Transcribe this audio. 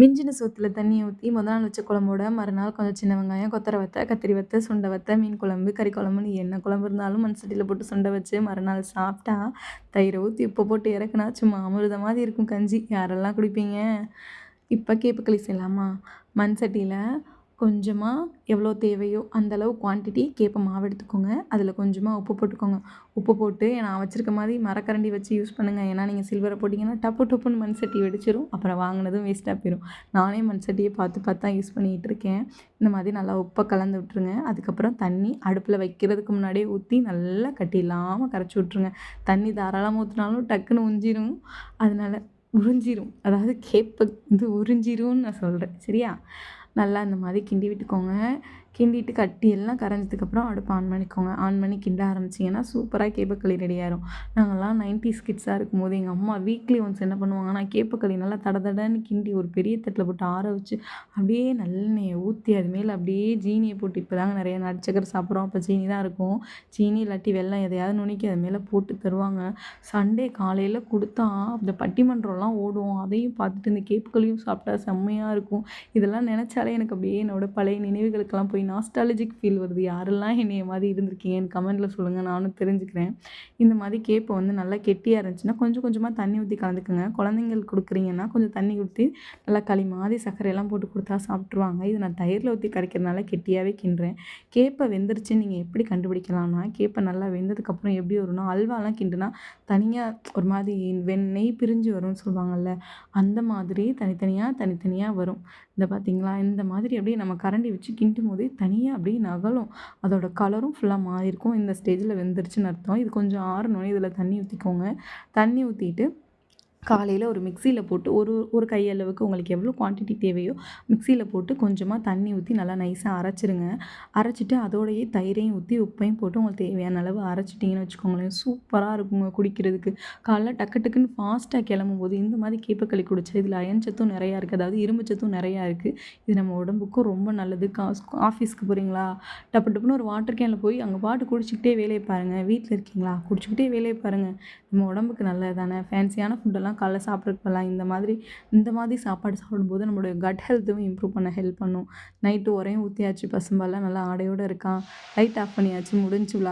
மிஞ்சின சோத்தில் தண்ணியை ஊற்றி முதல் நாள் வச்ச குழம்போட மறுநாள் கொஞ்சம் சின்ன வெங்காயம் கொத்தரை வத்தை கத்திரி வத்த சுண்டை வத்த மீன் குழம்பு கறி குழம்புன்னு என்ன குழம்பு இருந்தாலும் மண் சட்டியில் போட்டு சுண்டை வச்சு மறுநாள் சாப்பிட்டா தயிரை ஊற்றி உப்பு போட்டு இறக்குனா சும்மா அமிர்த மாதிரி இருக்கும் கஞ்சி. யாரெல்லாம் குடிப்பீங்க? இப்போ கேப்பு களி செய்யலாமா? மண் சட்டியில் கொஞ்சமாக எவ்வளோ தேவையோ அந்தளவு குவான்டிட்டி கேப்பை மாவு எடுத்துக்கோங்க. அதில் கொஞ்சமாக உப்பு போட்டுக்கோங்க. உப்பு போட்டு நான் வச்சுருக்க மாதிரி மரக்கரண்டி வச்சு யூஸ் பண்ணுங்கள் ஏன்னா நீங்கள் சில்வரை போட்டிங்கன்னா டப்பு டப்புன்னு மண் சட்டி வெடிச்சிரும். அப்புறம் வாங்கினதும் வேஸ்ட்டாக போயிடும் நானே மண் சட்டியை பார்த்து பார்த்து தான் யூஸ் பண்ணிகிட்டு இருக்கேன். இந்த மாதிரி நல்லா உப்பை கலந்து விட்ருங்க அதுக்கப்புறம் தண்ணி அடுப்பில் வைக்கிறதுக்கு முன்னாடியே ஊற்றி நல்லா கட்டி இல்லாமல் கரைச்சி விட்ருங்க தண்ணி தாராளமாக ஊற்றினாலும் டக்குன்னு உஞ்சிரும் அதனால் உறிஞ்சிரும். அதாவது கேப்பை வந்து உறிஞ்சிரும்னு நான் சொல்கிறேன் சரியா? நல்லா இந்த மாதிரி கிண்டி விட்டுக்கோங்க. கிண்டிட்டு கட்டி எல்லாம் கரைஞ்சதுக்கப்புறம் அடுப்பு ஆன் பண்ணிக்கோங்க. ஆன் பண்ணி கிண்ட ஆரம்பிச்சிங்கன்னா சூப்பராக கேப்பக்களி ரெடி ஆயிரும். நாங்கள்லாம் நைன்டிஸ் கிட்ஸாக இருக்கும்போது எங்கள் அம்மா வீக்லி ஒன்ஸ் என்ன பண்ணுவாங்கன்னா கேப்பக்களி நல்லா தட தடன்னு கிண்டி ஒரு பெரிய தட்டில் போட்டு ஆற வச்சு அப்படியே நல்லெண்ணெயை ஊற்றி அது மேலே அப்படியே ஜீனியை போட்டு இப்போ தாங்க நிறைய நடிச்சக்கரை சாப்பிட்றோம். அப்போ ஜீனி தான் இருக்கும். சீனி இல்லாட்டி வெள்ளம் எதையாவது நுணுக்கி அது மேலே போட்டு தருவாங்க. சண்டே காலையில் கொடுத்தா அந்த பட்டிமன்றம்லாம் ஓடும். அதையும் பார்த்துட்டு இந்த கேப்புக்களையும் சாப்பிட்டா செம்மையாக இருக்கும். இதெல்லாம் நினச்சாலே எனக்கு அப்படியே என்னோட பழைய நினைவுகளுக்கெல்லாம் போய் நாஸ்டாலஜிக் ஃபீல் வருது. யாரெல்லாம் என்னைய மாதிரி இருந்திருக்கீங்கன்னு கமெண்ட்டில் சொல்லுங்கள் நானும் தெரிஞ்சுக்கிறேன். இந்த மாதிரி கேப்பை வந்து நல்லா கெட்டியாக இருந்துச்சுன்னா கொஞ்சம் கொஞ்சமாக தண்ணி ஊற்றி கலந்துக்குங்க. குழந்தைங்களுக்கு கொடுக்குறீங்கன்னா கொஞ்சம் தண்ணி ஊற்றி நல்லா களி மாதிரி சர்க்கரையெல்லாம் போட்டு கொடுத்தா சாப்பிட்ருவாங்க இது நான் தயிரில் ஊற்றி கரைக்கிறதுனால கெட்டியாகவே கிண்டுறேன். கேப்பை வெந்துருச்சு நீங்கள் எப்படி கண்டுபிடிக்கலாம்னா கேப்பை நல்லா வெந்ததுக்கப்புறம் எப்படி வரும்னா அல்வாலாம் கிண்டுனா தனியாக ஒரு மாதிரி வெண் நெய் பிரிஞ்சு வரும்னு சொல்லுவாங்கள்ல அந்த மாதிரி தனித்தனியாக தனித்தனியாக வரும். இந்த பார்த்தீங்களா இந்த மாதிரி அப்படியே நம்ம கரண்டி வச்சு கிண்டும் போதே தனியாக அப்படியே நகலும். அதோட கலரும் ஃபுல்லாக மாறியிருக்கும். இந்த ஸ்டேஜில் வெந்துருச்சுன்னு அர்த்தம். இது கொஞ்சம் ஆறணும் இதில் தண்ணி ஊற்றிக்கோங்க தண்ணி ஊற்றிட்டு காலையில் ஒரு மிக்சியில் போட்டு ஒரு ஒரு கையளவுக்கு உங்களுக்கு எவ்வளோ குவான்டிட்டி தேவையோ மிக்சியில் போட்டு கொஞ்சமாக தண்ணி ஊற்றி நல்லா நைஸாக அரைச்சிருங்க. அரைச்சிட்டு அதோடையே தயிரையும் ஊற்றி உப்பையும் போட்டு உங்களுக்கு தேவையான அளவு அரைச்சிட்டிங்கன்னு வச்சுக்கோங்களேன். சூப்பராக இருக்குங்க குடிக்கிறதுக்கு. காலைல டக்கு டக்குன்னு ஃபாஸ்ட்டாக கிளம்பும் போது இந்த மாதிரி கேப்பக்களி குடிச்சா இதில் அயன் சத்தும் நிறையா இருக்குது அதாவது இரும்பு சத்தும் நிறையா இருக்குது இது நம்ம உடம்புக்கும் ரொம்ப நல்லது. காஸ் ஆஃபீஸ்க்கு போகிறீங்களா டப்பு டப்புன்னு ஒரு வாட்டர் கேனில் போய் அங்கே பாட்டு குடிச்சிக்கிட்டே வேலையை பாருங்கள் வீட்டில் இருக்கீங்களா? குடிச்சிக்கிட்டே வேலையை பாருங்கள் நம்ம உடம்புக்கு நல்லது தானே ஃபேன்சியான ஃபுட்டெல்லாம் எல்லாம் காலைல சாப்பிட்றதுக்கு போகலாம் இந்த மாதிரி இந்த மாதிரி சாப்பாடு சாப்பிடும்போது நம்மளுடைய கட் ஹெல்த்தும் இம்ப்ரூவ் பண்ண ஹெல்ப் பண்ணும். நைட்டு உரையும் ஊற்றியாச்சு பசும்பால்லாம் நல்லா ஆடையோடு இருக்கான். லைட் ஆஃப் பண்ணியாச்சு முடிஞ்சு விழா